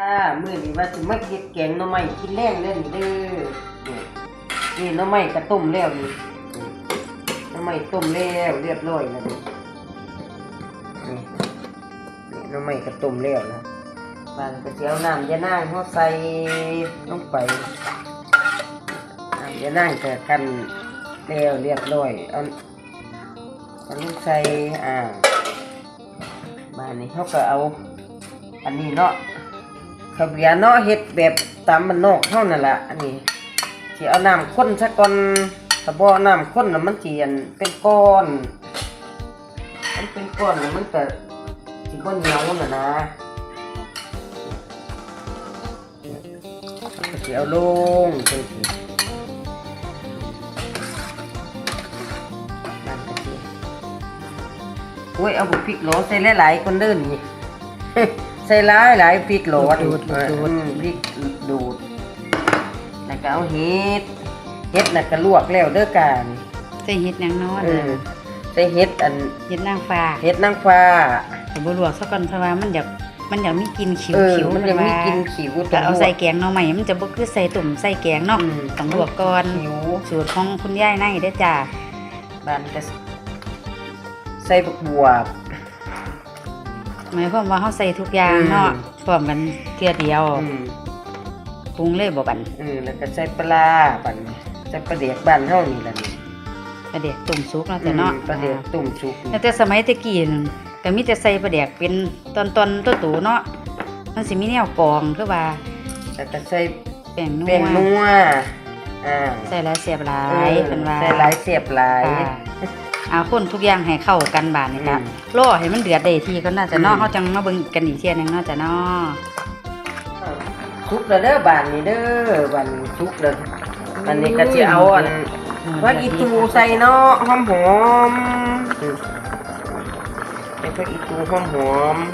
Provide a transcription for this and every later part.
อ่ามือนี้ว่าสิมาเฮ็ดแกงหน่อไม้กินแรงเด้อนี่เด้อนี่หน่อไม้ก็ต้มแล้วนี่หน่อไม้ต้มแล้วเรียบร้อยแล้วนี่นี่หน่อไม้ก็ต้มแล้วนะบานก็สิเอาน้ำยะนางเฮาใส่ลงไปน้ำยะนางก็กันแล้วเรียบร้อยเอาเอาลงใส่อ่าบานนี้เฮาก็เอาอันนี้เนาะ ข้าวเบียเนาะเฮ็ดแบบตามมันนอกเท่านั่นแหละอันนี้สิเอาน้ำข้นซะก่อนถ้าบ่เอน้ำข้นแล้วมันสิอันเป็นก้อน มันเป็นก้อนแล้วมันก็สิบ่เหนียวน่ะนะก็สิเอาลงจังซี่โอ้ยเอาบุกพริกโหลใส่หลายๆคนเด้อนี่ ส่หลายหลายพริกโหลดดูดดูดดูด อืมพริกดูด แล้วก็เอาเห็ด เห็ดน่ะก็ลวกแล้วเด้อการใส่เห็ดหยังเนาะเออใส่เห็ดอัน เห็ดนางฟ้าเห็ดนางฟ้า แต่บ่ลวกซะก่อนเพราะว่ามันอยากมันอยากมีกลิ่นขิวเออ ขิวมันจะมีกลินขิวแต่เอาใส่แกงเนาะใหม่มันจะบ่คือใส่ตุ่มใส่แกงเนาะอืมต้องลวกก่อนขิวสูตรของคุณยายนั่นเด้อจ้าบ้านก็ใส่บักบวบ หมายความว่าเฮาใส่ทุกอย่างเนาะอืมพร้อมกันเทียเดียวอืมปรุงเลยบ่บันเออแล้วก็ใส่ปลาร้าบัดนี้ใส่ปลาเดียกบ้านเฮานี่ล่ะนี่ปลาเด็กตุ่มซุกเนาะแต่เนาะอืมปลาเดียกตุ่มสุกแต่แต่สมัยตะกี้นั่นก็มีแต่ใส่ปลาเด็กเป็นตอนๆตัวๆเนาะมันสิมีแนวกรองคือว่าแล้วก็ใส่แป้งนัวแป้งนัวอ่าใส่หลายเสียบหลาเอยอเป็นว่า ใส่หลายเสียบหลาย ค่ะ เอาคนทุกอย่างให้เข้ากันบาดนี่ครับอืมรอให้มันเดือดได้ทีก็น่าจะเนออืมเขาจังมาเบิ่งกันอีกเที่ยหนึงเนาะจ้ะเนาะสุกแล้วเด้อบ้านนี้เด้อบ้านนี้สุกแล้วอันนี้ก็สิเอาอันผักอีตูใส่เนาะหอมหอมๆอืมใส่ผักอีตูหอมหอมๆ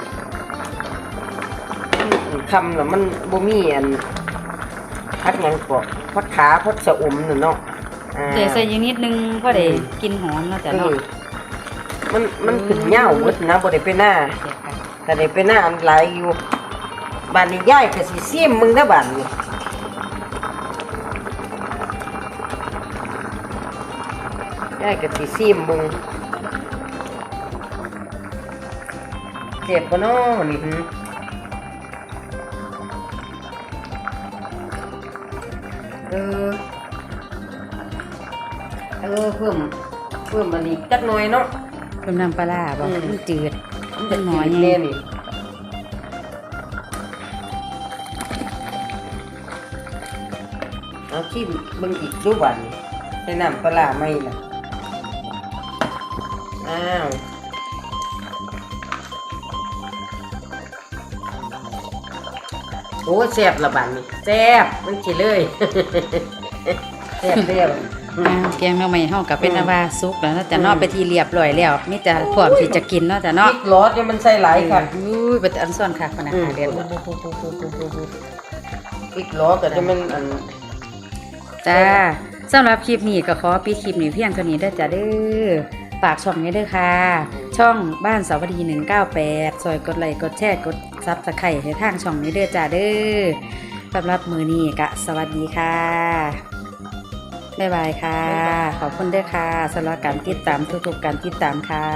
อืมคำแล้วมันบ่มีอันพักหยังกอกพักขาพักสะอมน่ะเนาะอ่า เดี๋ยวใส่อีกนิดนึงเพราะได้อืมกินหอมเนาะจ้ะเอเนาะอมันมันขึ้นเหย้าหมดนะบ่ได้ไปหน้าเสียค่ะแต่ได้ไปหน้าอันหลายอยู่บ้านนี้ย่ายก็สิเสียมมึงนะบ้านนี้ย่ายก็สิเสียมมึงเจ็บปะเนาะนี่หึเออเออเพิ่มเพิ่มมันอีกจักหน่อยเนาะ เพิ่มน้ำปลาร้าบ่อืม มันจืดมันเป็จะนหหน่น่ออยยไงแน่นี่เอาที่เบิ่งอีกดูบัดนใส่น้ำปลาร้าไหมล่ะ อ้าวโอ้แซ่บละบัดนี่แซ่บมันสิเลย แซ่บเรียบอ่า แกงหน่อไม้เฮาก็เป็นอืมนาวาสุกแล้วเนาะจ้ะเนาะอืมไปที่เรียบร้อยแล้วมีแต่พร้อมที่จะกินเนาะจ้ะพเนาะริกรสเนี่ยมันใส่หลายค่ะอุ้ยเป็นอันซ่อนค่ะพะนะอืมคะเดือนพริกรสก็จะมันอันจ้าสำหรับคลิปนี้ก็ขอปิดคลิปนี้เพียงเท่านี้เด้อจ้ะเด้อฝากช่องนี้เด้อค่ะ ช่องบ้านสาวดี198ซอยกดไลค์กดแชร์กดซับสไครต์ให้ทางช่องนี้เด้อจ้าเด้อสำหรับมือนี้ก็สวัสดีค่ะ บ๊ายบายค่ะ ขอบคุณเด้อค่ะสำหรับการติดตามทุกๆการติดตามค่ะ